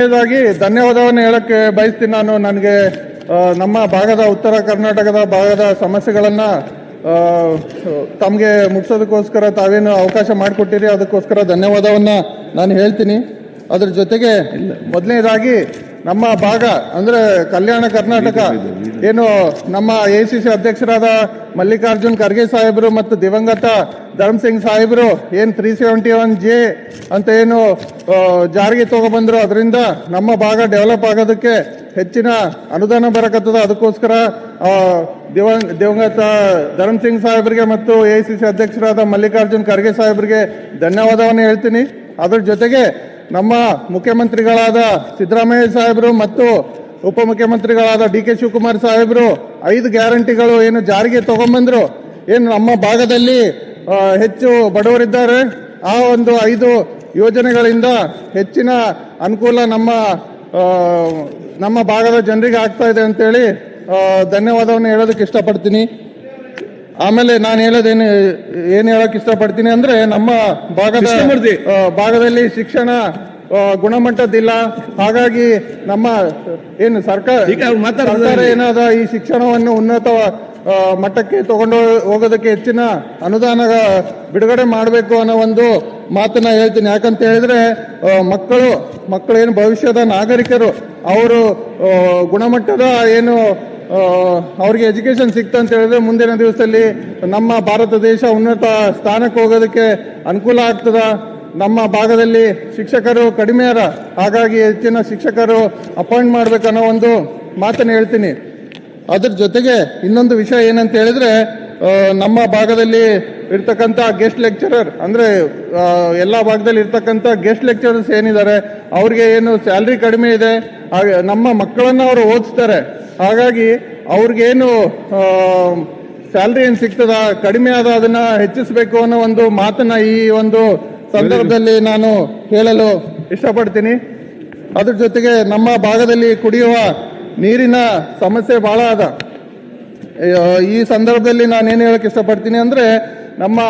ಮೊದಲನೇದಾಗಿ ಧನ್ಯವಾದವನ್ನು ಹೇಳಕ್ಕೆ ಬಯಸ್ತೀನಿ ನಾನು. ನನಗೆ ನಮ್ಮ ಭಾಗದ ಉತ್ತರ ಕರ್ನಾಟಕದ ಭಾಗದ ಸಮಸ್ಯೆಗಳನ್ನು ತಮಗೆ ಮುಗಿಸೋದಕ್ಕೋಸ್ಕರ ತಾವೇನು ಅವಕಾಶ ಮಾಡಿಕೊಟ್ಟಿರಿ ಅದಕ್ಕೋಸ್ಕರ ಧನ್ಯವಾದವನ್ನು ನಾನು ಹೇಳ್ತೀನಿ. ಅದರ ಜೊತೆಗೆ ಮೊದಲನೇದಾಗಿ ನಮ್ಮ ಭಾಗ ಅಂದ್ರೆ ಕಲ್ಯಾಣ ಕರ್ನಾಟಕ ಏನು ನಮ್ಮ ಎ ಸಿ ಸಿ ಅಧ್ಯಕ್ಷರಾದ ಮಲ್ಲಿಕಾರ್ಜುನ್ ಖರ್ಗೆ ಸಾಹೇಬರು ಮತ್ತು ದಿವಂಗತ ಧರ್ಮ್ ಸಿಂಗ್ ಸಾಹೇಬರು ಏನ್ ತ್ರೀ ಸೆವೆಂಟಿ ಒನ್ ಜೆ ಅಂತ ಏನು ಜಾರಿಗೆ ತಗೊಬಂದ್ರು ಅದರಿಂದ ನಮ್ಮ ಭಾಗ ಡೆವಲಪ್ ಆಗೋದಕ್ಕೆ ಹೆಚ್ಚಿನ ಅನುದಾನ ಬರಕತ್ತದ. ಅದಕ್ಕೋಸ್ಕರ ದಿವಂಗತ ಧರ್ಮ್ ಸಿಂಗ್ ಸಾಹೇಬರಿಗೆ ಮತ್ತು ಎ ಸಿ ಸಿ ಅಧ್ಯಕ್ಷರಾದ ಮಲ್ಲಿಕಾರ್ಜುನ್ ಖರ್ಗೆ ಸಾಹೇಬರಿಗೆ ಧನ್ಯವಾದವನ್ನು ಹೇಳ್ತೀನಿ. ಅದ್ರ ಜೊತೆಗೆ ನಮ್ಮ ಮುಖ್ಯಮಂತ್ರಿಗಳಾದ ಸಿದ್ದರಾಮಯ್ಯ ಸಾಹೇಬರು ಮತ್ತು ಉಪಮುಖ್ಯಮಂತ್ರಿಗಳಾದ ಡಿ ಕೆ ಶಿವಕುಮಾರ್ ಸಾಹೇಬರು ಐದು ಗ್ಯಾರಂಟಿಗಳು ಏನು ಜಾರಿಗೆ ತಗೊಂಬಂದ್ರು ಏನು ನಮ್ಮ ಭಾಗದಲ್ಲಿ ಹೆಚ್ಚು ಬಡವರಿದ್ದಾರೆ. ಆ ಒಂದು ಐದು ಯೋಜನೆಗಳಿಂದ ಹೆಚ್ಚಿನ ಅನುಕೂಲ ನಮ್ಮ ನಮ್ಮ ಭಾಗದ ಜನರಿಗೆ ಆಗ್ತಾ ಇದೆ ಅಂತೇಳಿ ಧನ್ಯವಾದವನ್ನು ಹೇಳೋದಕ್ಕೆ ಇಷ್ಟಪಡ್ತೀನಿ. ಆಮೇಲೆ ನಾನು ಹೇಳೋದೇನು ಏನು ಹೇಳಕ್ ಇಷ್ಟಪಡ್ತೀನಿ ಅಂದ್ರೆ ನಮ್ಮ ಭಾಗದ. ಭಾಗದಲ್ಲಿ ಶಿಕ್ಷಣ ಗುಣಮಟ್ಟದಿಲ್ಲ ಹಾಗಾಗಿ ನಮ್ಮ ಏನು ಸರ್ಕಾರ ಏನಾದ ಈ ಶಿಕ್ಷಣವನ್ನು ಉನ್ನತ ಮಟ್ಟಕ್ಕೆ ತಗೊಂಡು ಹೋಗೋದಕ್ಕೆ ಹೆಚ್ಚಿನ ಅನುದಾನ ಬಿಡುಗಡೆ ಮಾಡಬೇಕು ಅನ್ನೋ ಒಂದು ಮಾತನ್ನ ಹೇಳ್ತೀನಿ. ಯಾಕಂತ ಹೇಳಿದ್ರೆ ಮಕ್ಕಳು ಮಕ್ಕಳು ಏನು ಭವಿಷ್ಯದ ನಾಗರಿಕರು ಅವರು ಗುಣಮಟ್ಟದ ಏನು ಅವ್ರಿಗೆ ಎಜುಕೇಶನ್ ಸಿಕ್ತ ಅಂತ ಹೇಳಿದ್ರೆ ಮುಂದಿನ ದಿವಸದಲ್ಲಿ ನಮ್ಮ ಭಾರತ ದೇಶ ಉನ್ನತ ಸ್ಥಾನಕ್ಕೆ ಹೋಗೋದಕ್ಕೆ ಅನುಕೂಲ ಆಗ್ತದ. ನಮ್ಮ ಭಾಗದಲ್ಲಿ ಶಿಕ್ಷಕರು ಕಡಿಮೆ ಅರ ಹಾಗಾಗಿ ಹೆಚ್ಚಿನ ಶಿಕ್ಷಕರು ಅಪಾಯಿಂಟ್ ಮಾಡ್ಬೇಕನ್ನೋ ಒಂದು ಮಾತನ್ನು ಹೇಳ್ತೀನಿ. ಅದ್ರ ಜೊತೆಗೆ ಇನ್ನೊಂದು ವಿಷಯ ಏನಂತ ಹೇಳಿದ್ರೆ ನಮ್ಮ ಭಾಗದಲ್ಲಿ ಇರ್ತಕ್ಕಂಥ ಗೆಸ್ಟ್ ಲೆಕ್ಚರರ್ ಅಂದ್ರೆ ಎಲ್ಲ ಭಾಗದಲ್ಲಿ ಇರ್ತಕ್ಕಂಥ ಗೆಸ್ಟ್ ಲೆಕ್ಚರರ್ಸ್ ಏನಿದ್ದಾರೆ, ಅವ್ರಿಗೆ ಏನು ಸ್ಯಾಲ್ರಿ ಕಡಿಮೆ ಇದೆ ನಮ್ಮ ಮಕ್ಕಳನ್ನು ಅವರು ಓದಿಸ್ತಾರೆ. ಹಾಗಾಗಿ ಅವ್ರಿಗೇನು ಸ್ಯಾಲ್ರಿ ಏನು ಸಿಗ್ತದ? ಕಡಿಮೆ ಆದ ಅದನ್ನ ಹೆಚ್ಚಿಸಬೇಕು ಅನ್ನೋ ಒಂದು ಮಾತನ್ನ ಈ ಒಂದು ಸಂದರ್ಭದಲ್ಲಿ ನಾನು ಹೇಳಲು ಇಷ್ಟಪಡ್ತೀನಿ. ಅದ್ರ ಜೊತೆಗೆ ನಮ್ಮ ಭಾಗದಲ್ಲಿ ಕುಡಿಯುವ ನೀರಿನ ಸಮಸ್ಯೆ ಬಹಳ ಅದ. ಈ ಸಂದರ್ಭದಲ್ಲಿ ನಾನು ಏನು ಹೇಳಕ್ ಇಷ್ಟಪಡ್ತೀನಿ ಅಂದ್ರೆ, ನಮ್ಮ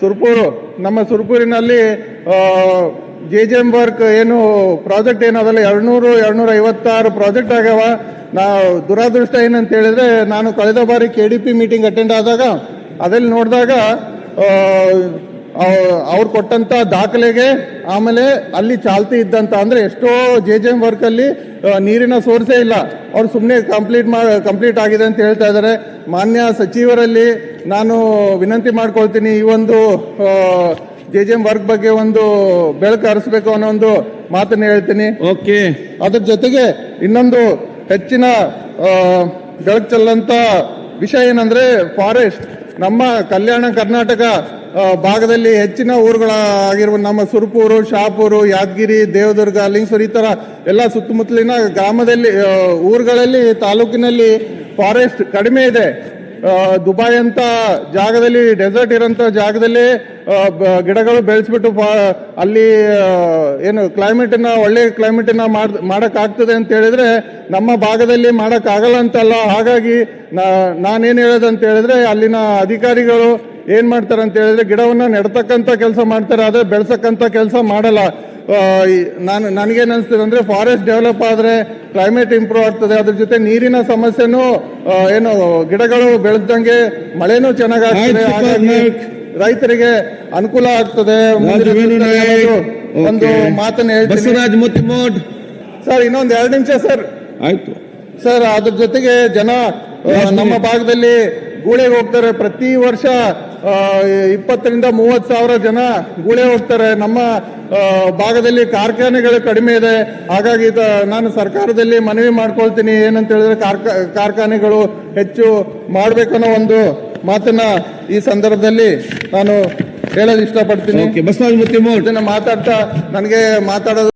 ಸುರ್ಪೂರು, ನಮ್ಮ ಸುರ್ಪೂರಿನಲ್ಲಿ ಜೆ ಜೆ ಎಂ ವರ್ಕ್ ಏನು ಪ್ರಾಜೆಕ್ಟ್ ಏನದಲ್ಲ, ಎರಡ್ನೂರು ಎರಡ್ನೂರ ಐವತ್ತಾರು ಪ್ರಾಜೆಕ್ಟ್ ಆಗ್ಯಾವ. ನಾವು ದುರಾದೃಷ್ಟ ಏನಂತ ಹೇಳಿದ್ರೆ, ನಾನು ಕಳೆದ ಬಾರಿ K D P meeting attend ಆದಾಗ ಅದಲ್ಲಿ ನೋಡಿದಾಗ ಅವ್ರು ಕೊಟ್ಟಂತ ದಾಖಲೆಗೆ ಆಮೇಲೆ ಅಲ್ಲಿ ಚಾಲ್ತಿ ಇದ್ದಂತ, ಅಂದ್ರೆ ಎಷ್ಟೋ ಜೆ ಜೆ ಎಂ ವರ್ಕ್ ಅಲ್ಲಿ ನೀರಿನ ಸೋರ್ಸೇ ಇಲ್ಲ. ಅವ್ರು ಸುಮ್ಮನೆ ಕಂಪ್ಲೀಟ್ ಮಾ, ಕಂಪ್ಲೀಟ್ ಆಗಿದೆ ಅಂತ ಹೇಳ್ತಾ ಇದ್ದಾರೆ ಮಾನ್ಯ ಸಚಿವರಲ್ಲಿ ನಾನು ವಿನಂತಿ ಮಾಡ್ಕೊಳ್ತೀನಿ, ಈ ಒಂದು ಜೆ ಜೆ ಎಂ ವರ್ಕ್ ಬಗ್ಗೆ ಒಂದು ಬೆಳಕು ಹರಿಸಬೇಕು ಅನ್ನೋ ಒಂದು ಮಾತನ್ನ ಹೇಳ್ತೀನಿ. ಓಕೆ ಅದ್ರ ಜೊತೆಗೆ ಇನ್ನೊಂದು ಹೆಚ್ಚಿನ ಬೆಳಕು ಚೆಲ್ಲಂತ ವಿಷಯ ಏನಂದ್ರೆ ಫಾರೆಸ್ಟ್ ನಮ್ಮ ಕಲ್ಯಾಣ ಕರ್ನಾಟಕ ಭಾಗದಲ್ಲಿ ಹೆಚ್ಚಿನ ಊರುಗಳಾಗಿರುವ ನಮ್ಮ ಸುರ್ಪೂರು ಶಾಪೂರು ಯಾದಗಿರಿ ದೇವದುರ್ಗ ಲಿಂಗಸೂರು ಈ ತರ ಎಲ್ಲ ಸುತ್ತಮುತ್ತಲಿನ ಗ್ರಾಮದಲ್ಲಿ ಊರುಗಳಲ್ಲಿ ತಾಲೂಕಿನಲ್ಲಿ ಫಾರೆಸ್ಟ್ ಕಡಿಮೆ ಇದೆ. ಆ, ದುಬೈ ಅಂತ ಜಾಗದಲ್ಲಿ ಡೆಸರ್ಟ್ ಇರೋಂಥ ಜಾಗದಲ್ಲಿ ಗಿಡಗಳು ಬೆಳೆಸ್ಬಿಟ್ಟು ಅಲ್ಲಿ ಏನು ಕ್ಲೈಮೇಟ್ ಅನ್ನ ಒಳ್ಳೆ ಕ್ಲೈಮೇಟ್ ಅನ್ನ ಮಾಡ್ ಮಾಡಕ್ ಆಗ್ತದೆ ಅಂತ ಹೇಳಿದ್ರೆ ನಮ್ಮ ಭಾಗದಲ್ಲಿ ಮಾಡಕ್ ಆಗಲ್ಲ ಅಂತಲ್ಲ. ಹಾಗಾಗಿ ನಾನೇನು ಹೇಳೋದು ಅಂತ ಹೇಳಿದ್ರೆ ಅಲ್ಲಿನ ಅಧಿಕಾರಿಗಳು ಏನ್ ಮಾಡ್ತಾರೆ ಅಂತ ಹೇಳಿದ್ರೆ ಗಿಡವನ್ನ ನೆಡ್ತಕ್ಕಂತ ಕೆಲಸ ಮಾಡ್ತಾರೆ ಆದ್ರೆ ಬೆಳೆಸಕ್ಕಂತ ಕೆಲಸ ಮಾಡಲ್ಲ. ನಾನು ನನಗೇನು ಅನಿಸ್ತದೆ ಅಂದರೆ ಫಾರೆಸ್ಟ್ ಡೆವಲಪ್ ಆದರೆ ಕ್ಲೈಮೇಟ್ ಇಂಪ್ರೂವ್ ಆಗ್ತದೆ. ಅದ್ರ ಜೊತೆ ನೀರಿನ ಸಮಸ್ಯೆನೂ ಏನು ಗಿಡಗಳು ಬೆಳೆದಂಗೆ ಮಳೆನೂ ಚೆನ್ನಾಗಾಗ್ತದೆ. ಹಾಗಾಗಿ ರೈತರಿಗೆ ಅನುಕೂಲ ಆಗ್ತದೆ. ಒಂದು ಮಾತನ್ನು ಹೇಳ್ತೀನಿ. ಸರ್ ಇನ್ನೊಂದು ಎರಡು ನಿಮಿಷ ಸರ್. ಆಯ್ತು. ಸರ್ ಅದ್ರ ಜೊತೆಗೆ ಜನ ನಮ್ಮ ಭಾಗದಲ್ಲಿ ಗೂಳೆಗೆ ಹೋಗ್ತಾರೆ. ಪ್ರತಿ ವರ್ಷ ಇಪ್ಪತ್ತರಿಂದ ಮೂವತ್ತು ಸಾವಿರ ಜನ ಗೂಳೆ ಹೋಗ್ತಾರೆ. ನಮ್ಮ ಭಾಗದಲ್ಲಿ ಕಾರ್ಖಾನೆಗಳು ಕಡಿಮೆ ಇದೆ. ಹಾಗಾಗಿ ನಾನು ಸರ್ಕಾರದಲ್ಲಿ ಮನವಿ ಮಾಡ್ಕೊಳ್ತೀನಿ. ಏನಂತ ಹೇಳಿದ್ರೆ ಕಾರ್ಖಾ ಕಾರ್ಖಾನೆಗಳು ಹೆಚ್ಚು ಮಾಡಬೇಕನ್ನೋ ಒಂದು ಮಾತನ್ನ ಈ ಸಂದರ್ಭದಲ್ಲಿ ನಾನು ಹೇಳಲು ಇಷ್ಟಪಡ್ತೀನಿ. ಮಾತಾಡ್ತಾ ನನಗೆ ಮಾತಾಡೋದು